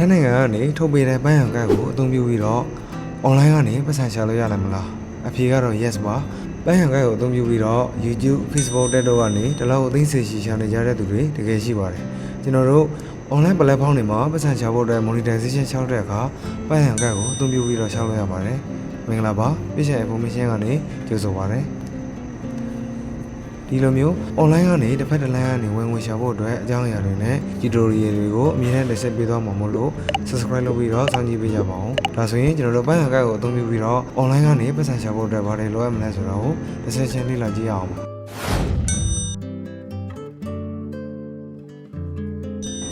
ထိုင်းနိုင်ငံကနေထုတ်ပေးတဲ့ပန်းရံကတ်ကိုအသုံးပြုပြီးတော့ online ကနေပတ်စံရှာလို့ရနိုင်မလားအဖြေကတော့ yes ပါပန်းရံကတ်ကိုအသုံးပြုပြီးတော့ YouTube Facebook တက်တော့ကနေဒီလောက်အသိစိတ်ရှိရှာနေကြတဲ့သူတွေတကယ်ရှိပါတယ်ကျွန်တော်တို့ online platform တွေမှာပတ်စံရှာဖို့အတွက် monetization ရှောက်တဲ့အခါပန်းရံကတ်ကိုအသုံးပြုပြီးတော့ရှောက်လို့ရပါတယ်မင်္ဂလာပါ patient information ကနေကြိုဆိုပါရစေ ဒီလိုမျိုး online ကနေတစ်ဖက်တစ်လမ်းကနေဝင်ဝင်ရှာဖို့အတွက်အကြောင်းအရာတွေနဲ့ tutorial တွေကိုအမြဲတမ်းတင်ဆက်ပေးသွားမှာမို့လို့ subscribe လုပ်ပြီးတော့စောင့်ကြည့်ပေးကြပါဦး။ဒါဆိုရင်ကျွန်တော်တို့ပန်းဟန်ကတ်ကိုအသုံးပြုပြီးတော့ online ကနေပတ်စံရှာဖို့အတွက်ဘာတွေလုပ်ရမလဲဆိုတာကို discussion လေးလာကြည့်ရအောင်ပါ။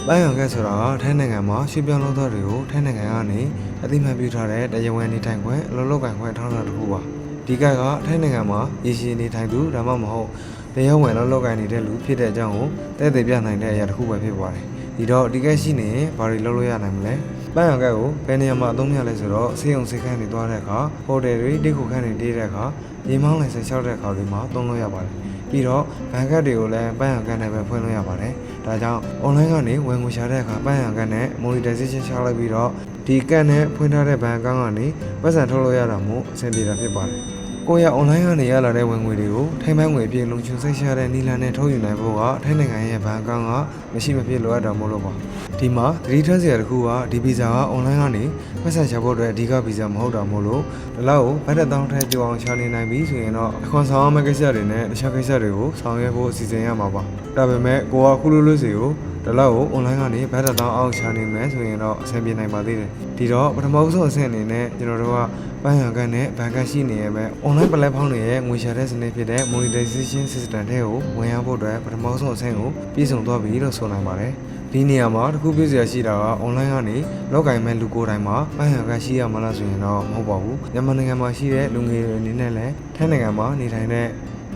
ပန်းဟန်ကတ်ဆိုတာကထိုင်းနိုင်ငံမှာရွှေ့ပြောင်းလုပ်သားတွေကိုထိုင်းနိုင်ငံကနေအသိမှတ်ပြုထားတဲ့တရားဝင်နေထိုင်ခွင့်အလုပ်လုပ်ကိုင်ခွင့်ထောက်ထားတစ်ခုပါ။ဒီကတ်ကထိုင်းနိုင်ငံမှာရည်ရှိနေထိုင်သူဒါမှမဟုတ် တရားဝင်လောက်လောက်ကိုင်းနေတဲ့လူဖြစ်တဲ့အကြောင်းကိုတဲ့တဲ့ပြနိုင်တဲ့အရာတစ်ခုပဲဖြစ်ပါတယ်။ဒီတော့ဒီကက်ရှိနေရင်ဘာတွေလုပ်လို့ရနိုင်မလဲ။ပန်းအောင်ကက်ကိုဘယ်နေရာမှာအသုံးရလဲဆိုတော့စေယုံစိတ်ခန်းတွေသွားတဲ့အခါဟိုတယ်တွေတိတ်ခုခန်းတွေတေးတဲ့အခါရေမောင်းလိုင်ဆက်လျှောက်တဲ့အခါတွေမှာသုံးလို့ရပါတယ်။ပြီးတော့ဘဏ်ကတ်တွေကိုလည်းပန်းအောင်ကက်နဲ့ပဲဖွင့်လို့ရပါတယ်။ဒါကြောင့် online ကနေဝင်ငွေရှာတဲ့အခါပန်းအောင်ကက်နဲ့ monetization ချလိုက်ပြီးတော့ဒီကတ်နဲ့ဖွင့်ထားတဲ့ဘဏ်အကောင့်ကနေပတ်စံထုတ်လို့ရတာမို့အဆင်ပြေတာဖြစ်ပါတယ်။ ကိုယ့်ရဲ့ online ကနေရလာတဲ့ဝင်ငွေတွေကိုထိုင်းဘဏ်ငွေအပြင်လုံခြုံစိတ်ရှာတဲ့နီလန်နဲ့ထုတ်ယူနိုင်ဖို့ကထိုင်းနိုင်ငံရဲ့ဘဏ်အကောင့်ကမရှိမဖြစ်လိုအပ်တာမို့လို့ပါဒီမှာသတိထားစရာတစ်ခုကဒီဗီဇာက online ကနေပတ်စံရှာဖို့အတွက်အဓိကဗီဇာမဟုတ်တာမို့လို့ဒီလောက်ကိုဘတ်တစ်တောင်းထည့်ကြအောင်ရှာနေနိုင်ပြီဆိုရင်တော့အခွန်ဆောင်ရမယ့်ကိစ္စတွေနဲ့တခြားကိစ္စတွေကိုဆောင်ရွက်ဖို့အစီအစဉ်ရမှာပါဒါပေမဲ့ကိုကခုလိုလိုစီကို ဒီလောက်ကို online ကနေဘတ်တစ်တောင်းအောင်ရှာနေမယ်ဆိုရင်တော့အဆင်ပြေနိုင်ပါသေးတယ်ဒီတော့ပထမဆုံးအဆင့်အနေနဲ့ကျွန်တော်တို့ကပန်းရံကန်နဲ့ဘဏ်ကရှိနေရပဲ online platform တွေရဲ့ငွေရှာတဲ့စနစ်ဖြစ်တဲ့ monetization system တွေကိုဝင်ရောက်ဖို့အတွက်ပထမဆုံးအဆင့်ကိုပြည့်စုံသွားပြီလို့ဆိုနိုင်ပါတယ်။ဒီနေရာမှာတစ်ခုပြည့်စရာရှိတာက online ကနေလောက်ကင်မဲ့လူကိုယ်တိုင်မှာပန်းရံကန်ရှိရမလားဆိုရင်တော့မဟုတ်ပါဘူး။မြန်မာနိုင်ငံမှာရှိတဲ့လူငယ်တွေအနေနဲ့လည်းထိုင်းနိုင်ငံမှာနေထိုင်တဲ့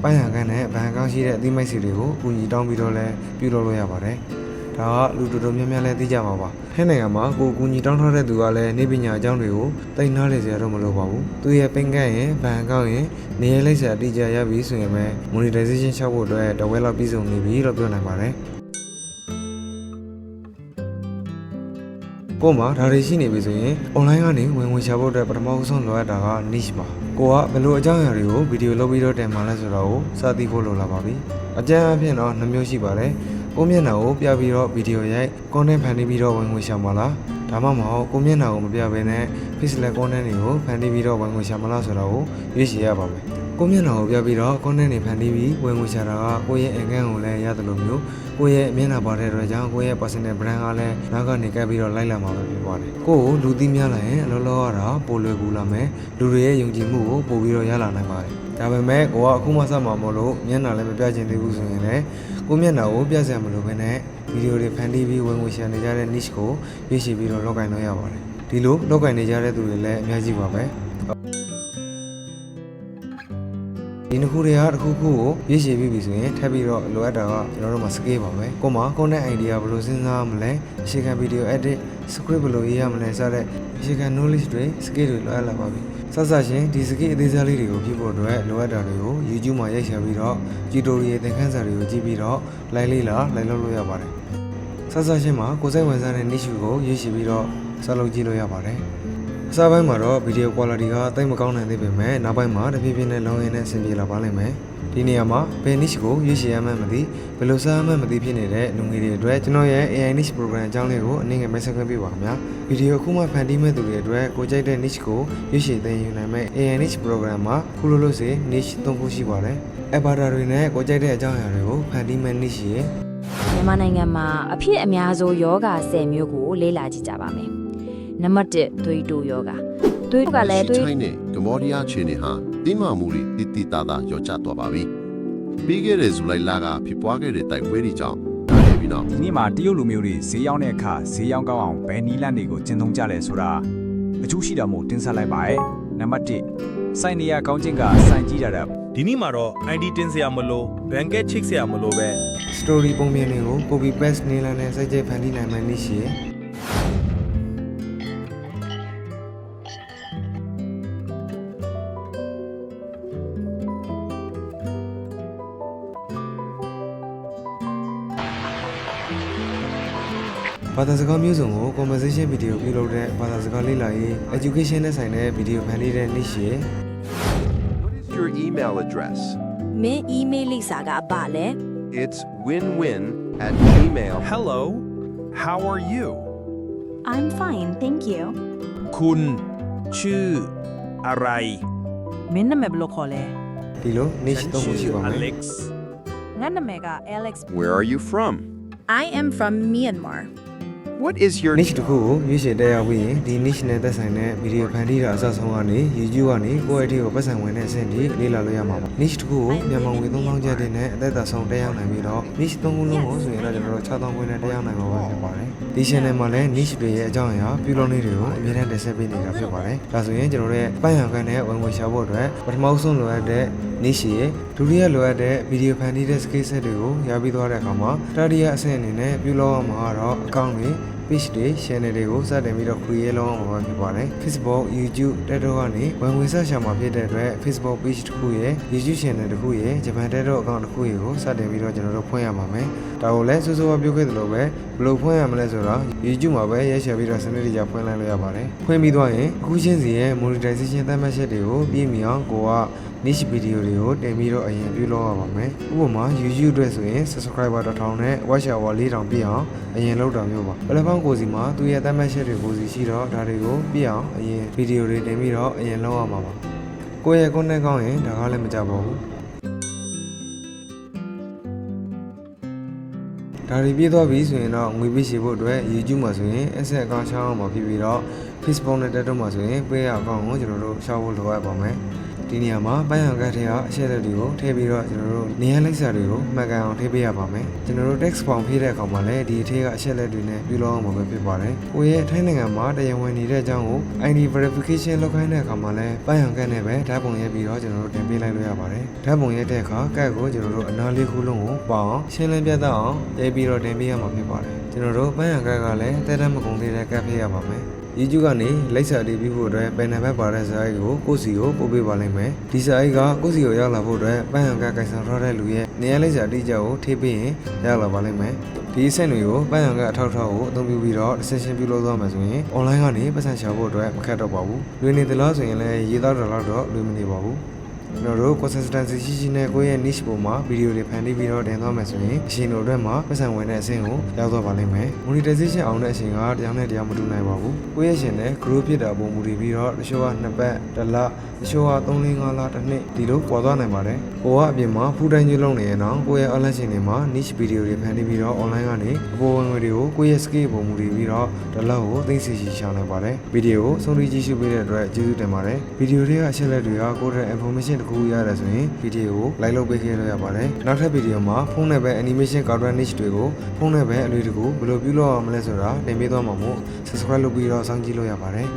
ပန်းရံကန်နဲ့ဘဏ်အကောင့်ရှိတဲ့အသီးမိတ်ဆွေတွေကိုအကူအညီတောင်းပြီးတော့လည်းပြုလုပ်လို့ရပါတယ်။ ဒါကလူတော်တော်များများလည်းသိကြမှာပါ။ထိုင်းနိုင်ငံမှာကိုယ်ကူညီတောင်းထားတဲ့သူကလည်းနေပညာအကြောင်းတွေကိုတိတ်နားလေစရာတော့မလိုပါဘူး။သူရဲ့ပင်ကန့်ရင်ဘဏ်အကောင့်ရင်နေရာလိပ်စာအတိအကျရပြီဆိုရင်ပဲ monetization ချဖို့အတွက်တဝဲလောက်ပြည့်စုံနေပြီလို့ပြောနိုင်ပါတယ်။ကို့မှာဒါတွေရှိနေပြီဆိုရင် online ကနေဝင်ဝင်ရှာဖို့အတွက်ပထမဆုံးလိုအပ်တာက niche ပါကိုကဘယ်လိုအကြောင်းအရာတွေကိုဗီဒီယိုလုပ်ပြီးတော့တင်မှာလဲဆိုတော့ကိုစသိဖို့လိုလာပါပြီအကြမ်းအဖြစ်တော့နှမျိုးရှိပါတယ် ကိုမျက်နှာကိုပြပြီးတော့ဗီဒီယိုရိုက် content ဖန်တီးပြီးတော့ဝင်ဝင်ရှာမှာလားဒါမှမဟုတ်ကိုမျက်နှာကိုမပြဘဲနဲ့ pixel content တွေကိုဖန်တီးပြီးတော့ဝင်ဝင်ရှာမလားဆိုတော့ကိုရွေးချယ်ရပါမယ်ကိုမျက်နှာကိုပြပြီးတော့ content တွေဖန်တီးပြီးဝင်ဝင်ရှာတာကကိုယ့်ရဲ့အင်ကန်းကိုလည်းရတယ်လို့မျိုးကိုယ့်ရဲ့မျက်နှာပါတဲ့အတွက်ကြောင့်ကိုယ့်ရဲ့ personal brand ကလည်းနောက်ကနေကပ်ပြီးတော့လိုက်လာမှာပဲဖြစ်ပါတယ်ကိုယ့်ကိုလူသိများလာရင်အလောလောရတာပိုလွယ်ကူလာမယ်လူတွေရဲ့ယုံကြည်မှုကိုပို့ပြီးတော့ရလာနိုင်ပါတယ်ဒါပေမဲ့ကိုကအခုမှစမှာမဟုတ်လို့မျက်နှာလည်းမပြချင်သေးဘူးဆိုရင်လည်း ကိုမျက်နှာကိုပြစရာမလိုဘဲနဲ့ဗီဒီယိုတွေဖန်တီးပြီးဝင်ဝင်ရှာနေကြတဲ့ niche ကိုရွေးချယ်ပြီးတော့လောက်ကင်လို့ရပါတယ်ဒီလိုလောက်ကင်နေကြတဲ့သူတွေလည်းအများကြီးပါပဲဒီနှစ်ခုတွေကတစ်ခုခုကိုရည်ရှည်ပြီးပြီဆိုရင်ထပ်ပြီးတော့လိုအပ်တာကကျွန်တော်တို့မှာ scale ပါပဲကို့မှာ content idea ဘယ်လိုစဉ်းစားရမလဲအခြေခံ video edit script ဘယ်လိုရေးရမလဲစတဲ့ အခြေခံ knowledge တွေ scale တွေလိုအပ်လာပါပြီစစချင်းဒီ scale အသေးစားလေးတွေကိုဖြစ်ဖို့အတွက်လိုအပ်တာတွေကို YouTube မှာရိုက်ရှာပြီးတော့ tutorial သင်ခန်းစာတွေကိုကြည့်ပြီးတော့ live လေးလာ live လုပ်လို့ရပါတယ်စစချင်းမှာကိုယ်စိတ်ဝင်စားတဲ့ niche ကိုရွေးချယ်ပြီးတော့ဆက်လုပ်ကြည့်လို့ရပါတယ်အစားပိုင်းမှာတော့ video quality ကတိတ်မကောင်းနိုင်သေးပေမဲ့နောက်ပိုင်းမှာတဖြည်းဖြည်းနဲ့လောင်းရင်းနဲ့အဆင်ပြေလာပါလိမ့်မယ်။ ဒီနေရာမှာဘယ် niche ကိုရွေးချယ်ရမှန်းမသိဘယ်လိုစားရမှန်းမသိဖြစ်နေတဲ့လူငယ်တွေအတွက်ကျွန်တော်ရဲ့ AI niche program အကြောင်းလေးကိုအနည်းငယ်မိတ်ဆက်ခွင့်ပြုပါခင်ဗျာ။ဗီဒီယိုအခုမှဖန်တီးမဲ့သူတွေအတွက်ကိုကြိုက်တဲ့ niche ကိုရွေးချယ်သင်ယူနိုင်မဲ့ AI niche program မှာခုလိုလို့စေ niche သုံးခုရှိပါတယ်။ avatar တွေနဲ့ကိုကြိုက်တဲ့အကြောင်းအရာတွေကိုဖန်တီးမဲ့ niche ရဲ့မြန်မာနိုင်ငံမှာအဖြစ်အများဆုံးယောဂ10မျိုးကိုလေ့လာကြည့်ကြပါမယ်။နံပါတ်1သွေးတိုးယောဂ။ သွေးတိုးကလည်းသွေးထိုင်းနဲ့ကမ္ဘောဒီးယားခြေနေဟာတင်းမာမှုတွေတိတိတသားရောကျသွားပါပြီ။ပြီးခဲ့တဲ့ဇူလိုင်လကဖြစ်ပွားခဲ့တဲ့တိုက်ပွဲတွေကြောင့်ဒါလည်းပြီးတော့ဒီနေ့မှာတရုတ်လူမျိုးတွေဈေးရောက်တဲ့အခါဈေးရောက်ကောင်းအောင်ဘယ်နီလန့်တွေကိုကျင့်သုံးကြလဲဆိုတာအကျိုးရှိတာမို့တင်ဆက်လိုက်ပါရဲ့နံပါတ်1စိုင်နေရကောင်းချင်းကစိုင်ကြည့်တာတဲ့ဒီနေ့မှာတော့ ID တင်စရာမလို blanket ချိတ်စရာမလိုပဲ story ပုံပြင်တွေကို copy paste နေလာနဲ့စိုက်ကြိတ်ဖန်တီးနိုင်မဲ့ niche ရဲ့န ဘာသာစကားမျိုးစုံကို conversation video ပြုလုပ်တဲ့ဘာသာစကားလေ့လာရေး education နဲ့ဆိုင်တဲ့ video ဖန်တီးတဲ့ niche ရဲ့ What is your email address? မင်း email လိပ်စာကဘာလဲ It's winwin at gmail. Hello how are you I'm fine thank you คุณชื่ออะไร မင်းနာမည်ဘယ်လိုခေါ်လဲ ဒီလို niche သုံးခုရှိပါမယ် Alex ငါနာမည်က Alex Where are you from? I am from Myanmar What is your niche တစ်ခုကိုရွေးချယ်တက်ရောက်ပြီးရင်ဒီ niche နဲ့သက်ဆိုင်တဲ့ video ဖန်တီးတာအစဆုံးကနေ YouTube ကနေကိုယ့်အထည်ကိုပတ်စံဝင်တဲ့အဆင့်ထိလေ့လာလို့ရမှာပါ niche တစ်ခုကိုမြန်မာငွေ3000ကျပ်တင်နဲ့အသက်သာဆုံးတက်ရောက်နိုင်ပြီးတော့ niche သုံးခုလုံးကိုဆိုရင်တော့ကျွန်တော်တို့6000ခွင့်နဲ့တက်ရောက်နိုင်မှာပါဖြစ်ပါတယ်ဒီ channel မှာလည်း niche တွေရဲ့အကြောင်းအရာပြုလုပ်နည်းတွေကိုအမြဲတမ်းတင်ဆက်ပေးနေတာဖြစ်ပါတယ်ဒါဆိုရင်ကျွန်တော်တို့ရဲ့ပန်းဟန်ခန်းနဲ့ဝင်ငွေရှာဖို့အတွက်ပထမဆုံးလိုအပ်တဲ့ niche ရဲ့ဒုတိယလိုအပ်တဲ့ video ဖန်တီးတဲ့ skill set တွေကိုရပြီးသွားတဲ့အခါမှာတတိယအဆင့်အနေနဲ့ပြုလုပ်ရမှာကတော့ account တွေ page တွေ channel တွေကိုစတင်ပြီးတော့ create လုပ်အောင်မှာဖြစ်ပါတယ် Facebook YouTube TikTok ကနေ ဝင်ဝင်ဆက်ရှာမှာဖြစ်တဲ့အတွက် Facebook page တစ်ခုရဲ့ YouTube channel တစ်ခုရဲ့ Japan TikTok account တစ်ခုရဲ့ကိုစတင်ပြီးတော့ကျွန်တော်တို့ဖွင့်ရပါမယ်ဒါကိုလည်းစိုးစိုးဝါးပြောခဲ့သလိုပဲဘယ်လိုဖွင့်ရမလဲဆိုတော့ YouTube မှာပဲရိုက်ရှာပြီးတော့စနစ်တကျဖွင့်လိုက်လို့ရပါတယ်ဖွင့်ပြီးသွားရင်အခုချင်းစီရဲ့ monetization သတ်မှတ်ချက်တွေကိုပြည်မြအောင်ကိုက niche video တွေကိုတင်ပြီးတော့အရင်ပြုလုပ်ရပါမယ်ဥပမာ YouTube အတွက်ဆိုရင် subscriber 1000နဲ့ watch hour 4000ပြည့်အောင်အရင်လုပ်တာမျိုးပါပလက်ဖောင်းကိုစီမှာသူရဲ့သတ်မှတ်ချက်တွေကိုစီရှိတော့ဒါတွေကိုပြည့်အောင်အရင် video တွေတင်ပြီးတော့အရင်လုပ်ရမှာပါကိုယ့်ရဲ့ content ကောင်းရင်ဒါကလည်းမကြပါဘူးဒါတွေပြည့်သွားပြီဆိုရင်တော့ငွေပေးချေဖို့အတွက် YouTube မှာဆိုရင် asset account ချောင်းအောင်မှာဖြစ်ပြီးတော့ Facebook နဲ့ TikTok မှာဆိုရင် pay account ကိုကျွန်တော်တို့ရှောက်ဖို့လိုအပ်ပါမယ် ဒီနေရာမှာပန်းရောင်ကတ်ထဲကအချက်အလက်တွေကိုထည့်ပြီးတော့ကျွန်တော်တို့နေရာလိပ်စာတွေကိုမှတ်ကန်အောင်ထည့်ပေးရပါမယ်ကျွန်တော်တို့ text form ဖြည့်တဲ့အခါမှာလည်းဒီအထက်ကအချက်အလက်တွေနဲ့ပြုလုပ်အောင်မှာပဲဖြစ်ပါတယ်ကိုယ့်ရဲ့ထိုင်းနိုင်ငံမှာတရားဝင်နေတဲ့အကြောင်းကို ID verification လုပ်ခိုင်းတဲ့အခါမှာလည်းပန်းရောင်ကတ်နဲ့ပဲဓာတ်ပုံရိုက်ပြီးတော့ကျွန်တော်တို့တင်ပေးလိုက်လို့ရပါတယ်ဓာတ်ပုံရိုက်တဲ့အခါကတ်ကိုကျွန်တော်တို့အနားလေးခုလုံးကိုပေါအောင်ရှင်းလင်းပြတ်သားအောင်ရိုက်ပြီးတော့တင်ပေးရမှာဖြစ်ပါတယ်ကျွန်တော်တို့ပန်းရောင်ကတ်ကလည်းတဲတဲမကုန်သေးတဲ့ကတ်ဖြည့်ရပါမယ် YouTube ကနေလိပ်စာတီးပြီးဖို့အတွက်ပန်နံပါတ်ပါတဲ့စာအိတ်ကိုကိုယ့်စီကိုပို့ပေးပါလိမ့်မယ်ဒီစာအိတ်ကကိုယ့်စီကိုရောက်လာဖို့အတွက်ပန်းဟန်ကကိုင်ဆောင်ထားတဲ့လူရဲ့နေရာလိပ်စာအတိအကျကိုထိပေးရင်ရောက်လာပါလိမ့်မယ်ဒီအဆင့်တွေကိုပန်းဟန်ကအထောက်အထောက်ကိုအသုံးပြုပြီးတော့ decision ပြုလုပ်သွားမှာဆိုရင် online ကနေပတ်စံရှာဖို့အတွက်မခက်တော့ပါဘူးလွေနေသလားဆိုရင်လည်းရေးသားတော့တော့လွေမနေပါဘူး ကျွန်တော်တို့ consistency ရှိရှိနဲ့ကိုယ့်ရဲ့ niche ပုံမှာဗီဒီယိုတွေဖန်တီးပြီးတော့တင်သွားမယ်ဆိုရင်အရှင်တို့အတွက်မှာပတ်စံဝင်တဲ့အဆင့်ကိုရောက်သွားပါလိမ့်မယ် monetization အောင်တဲ့အချိန်ကတရားနဲ့တရားမတူနိုင်ပါဘူးကိုယ့်ရဲ့ရှင်နဲ့ grow ဖြစ်တာပုံမူတည်ပြီးတော့တချို့ကနှစ်ပတ်တစ်လတချို့က3 4 5လတစ်နှစ်ဒီလိုပေါ်သွားနိုင်ပါတယ်ကိုကအပြင်မှာ full time ကြီးလုပ်နေရင်တော့ကိုယ့်ရဲ့ online ရှင်တွေမှာ niche video တွေဖန်တီးပြီးတော့ online ကနေအပေါ်ဝင်ငွေတွေကိုကိုယ့်ရဲ့ skill ပုံမူတည်ပြီးတော့တစ်လောက်ကိုသိသိရှိရှာနိုင်ပါတယ်ဗီဒီယိုကိုဆုံးဖြတ်ကြည့်ရှုပေးတဲ့အတွက်ကျေးဇူးတင်ပါတယ်ဗီဒီယိုတွေကအချက်လက်တွေကကိုယ့်ရဲ့ information တစ်ခုရတယ်ဆိုရင်ဗီဒီယိုကို like လုပ်ပေးခဲ့လို့ရပါတယ်နောက်ထပ်ဗီဒီယိုမှာဖုန်းနဲ့ပဲ animation cartoon niche တွေကိုဖုန်းနဲ့ပဲအလွယ်တကူဘယ်လိုပြုလုပ်အောင်မလဲဆိုတာတင်ပေးသွားမှာမို့ subscribe လုပ်ပြီးတော့စောင့်ကြည့်လို့ရပါတယ်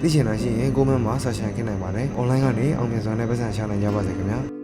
သိချင်တာရှိရင် comment မှာ search ခင်နိုင်ပါတယ် online ကနေအောင်မြင်စွာနဲ့ပတ်စံရှာနိုင်ကြပါစေခင်ဗျာ